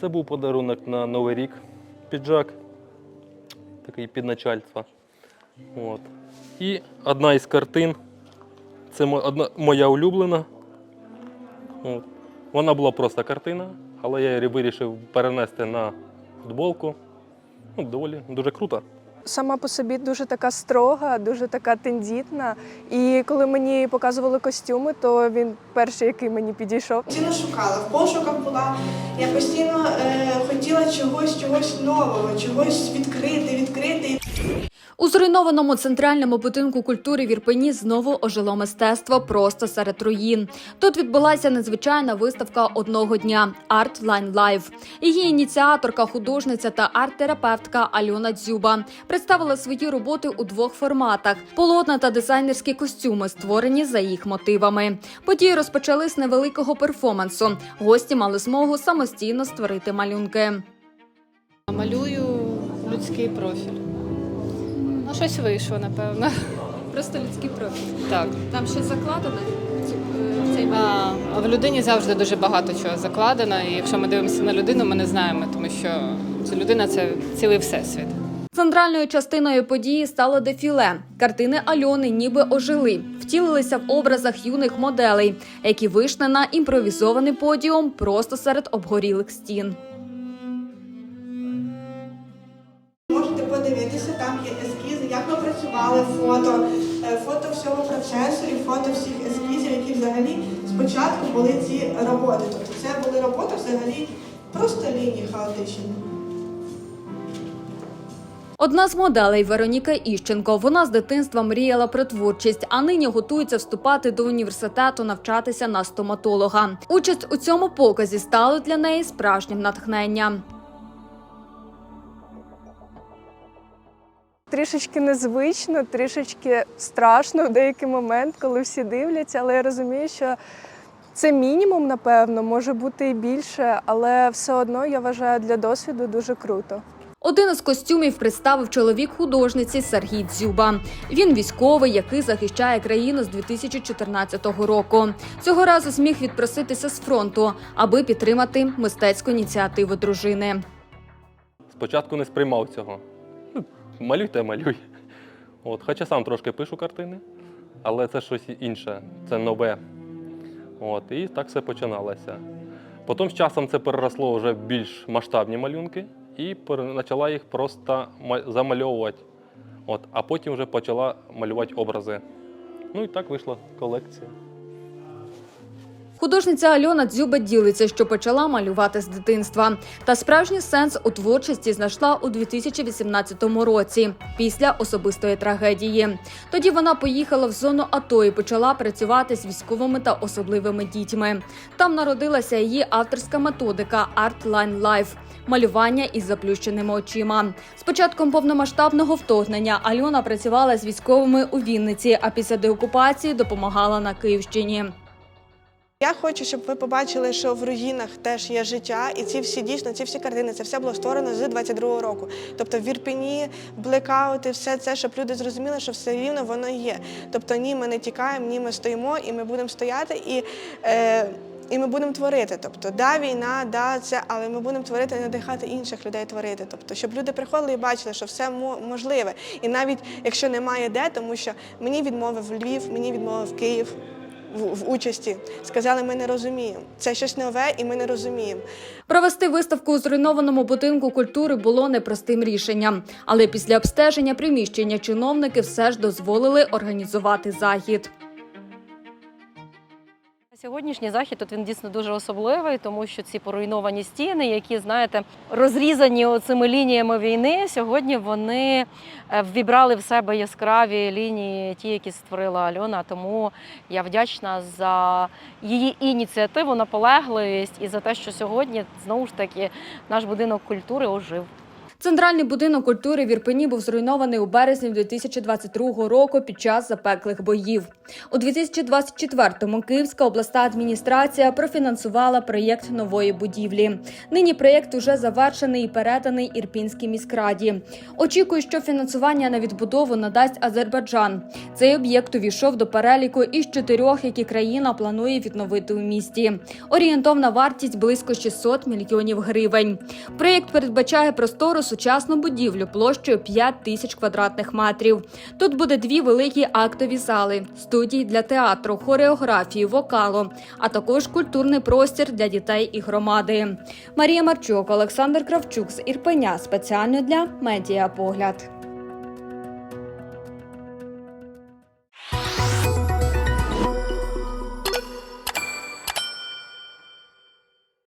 Це був подарунок на Новий рік. Піджак. Такий під начальство. От. І одна із картин. Це одна, моя улюблена. От. Вона була просто картина, але я її вирішив перенести на футболку. Ну, доволі дуже круто. Сама по собі дуже така строга, дуже така тендітна. І коли мені показували костюми, то він перший, який мені підійшов. Постійно шукала, в пошуках була. Я постійно е, хотіла чогось, чогось нового, чогось відкрити, відкрити. У зруйнованому центральному будинку культури в Ірпені знову ожило мистецтво просто серед руїн. Тут відбулася незвичайна виставка одного дня Art Line Live. Її ініціаторка, художниця та арт-терапевтка Альона Дзюба представила свої роботи у двох форматах: полотна та дизайнерські костюми, створені за їх мотивами. Події розпочали з невеликого перформансу. Гості мали змогу самостійно створити малюнки. Малюю людський профіль. Ну, щось вийшло, напевно. Просто людський профіль. Так. Там щось закладено в цей А, а в людині завжди дуже багато чого закладено, і якщо ми дивимося на людину, ми не знаємо, тому що ця людина це цілий всесвіт. Центральною частиною події стало дефіле. Картини Альони ніби ожили, втілилися в образах юних моделей, які вийшли на імпровізований подіум просто серед обгорілих стін. Подивитися, там є ескізи, як ми працювали, фото, е, фото всього процесу і фото всіх ескізів, які взагалі спочатку були ці роботи. Тобто це були роботи взагалі просто лінії хаотичні. Одна з моделей Вероніка Іщенко. Вона з дитинства мріяла про творчість, а нині готується вступати до університету, навчатися на стоматолога. Участь у цьому показі стала для неї справжнім натхненням. Трішечки незвично, трішечки страшно в деякий момент, коли всі дивляться, але я розумію, що це мінімум, напевно, може бути і більше, але все одно я вважаю для досвіду дуже круто. Один із костюмів представив чоловік художниці Сергій Дзюба. Він військовий, який захищає країну з 2014 року. Цього разу зміг відпроситися з фронту, аби підтримати мистецьку ініціативу дружини. Спочатку не сприймав цього. Малюй та малюй. От, хоча сам трошки пишу картини, але це щось інше, це нове. От, і так все починалося. Потім з часом це переросло вже в більш масштабні малюнки і почала їх просто замальовувати. От, а потім вже почала малювати образи. Ну і так вийшла колекція. Художниця Альона Дзюба ділиться, що почала малювати з дитинства. Та справжній сенс у творчості знайшла у 2018 році, після особистої трагедії. Тоді вона поїхала в зону АТО і почала працювати з військовими та особливими дітьми. Там народилася її авторська методика Art Line Life – малювання із заплющеними очима. З початком повномасштабного вторгнення Альона працювала з військовими у Вінниці, а після деокупації допомагала на Київщині. Я хочу, щоб ви побачили, що в руїнах теж є життя, і ці всі дійсно, ці всі картини, це все було створено з 22-го року. Тобто в Ірпені, блекаути, все це, щоб люди зрозуміли, що все рівно воно є. Тобто ні, ми не тікаємо, ні, ми стоїмо, і ми будемо стояти, і, е, і ми будемо творити. Тобто, да, війна, да, це, але ми будемо творити надихати інших людей творити. Тобто, щоб люди приходили і бачили, що все мо- можливе. І навіть якщо немає де, тому що мені відмовив Львів, мені відмовив Київ в, в участі. Сказали, ми не розуміємо. Це щось нове, і ми не розуміємо. Провести виставку у зруйнованому будинку культури було непростим рішенням, але після обстеження приміщення чиновники все ж дозволили організувати захід. Сьогоднішній захід тут він дійсно дуже особливий, тому що ці поруйновані стіни, які знаєте, розрізані цими лініями війни, сьогодні вони е, ввібрали в себе яскраві лінії, ті, які створила Альона. Тому я вдячна за її ініціативу, наполегливість і за те, що сьогодні знову ж таки наш будинок культури ожив. Центральний будинок культури в Ірпені був зруйнований у березні 2022 року під час запеклих боїв. У 2024-му Київська обласна адміністрація профінансувала проєкт нової будівлі. Нині проєкт уже завершений і переданий Ірпінській міськраді. Очікую, що фінансування на відбудову надасть Азербайджан. Цей об'єкт увійшов до переліку із чотирьох, які країна планує відновити у місті. Орієнтовна вартість близько 600 мільйонів гривень. Проєкт передбачає простору сучасну будівлю площею 5 тисяч квадратних метрів. Тут буде дві великі актові зали, студії для театру, хореографії, вокалу, а також культурний простір для дітей і громади. Марія Марчук, Олександр Кравчук з Ірпеня спеціально для медіапогляд.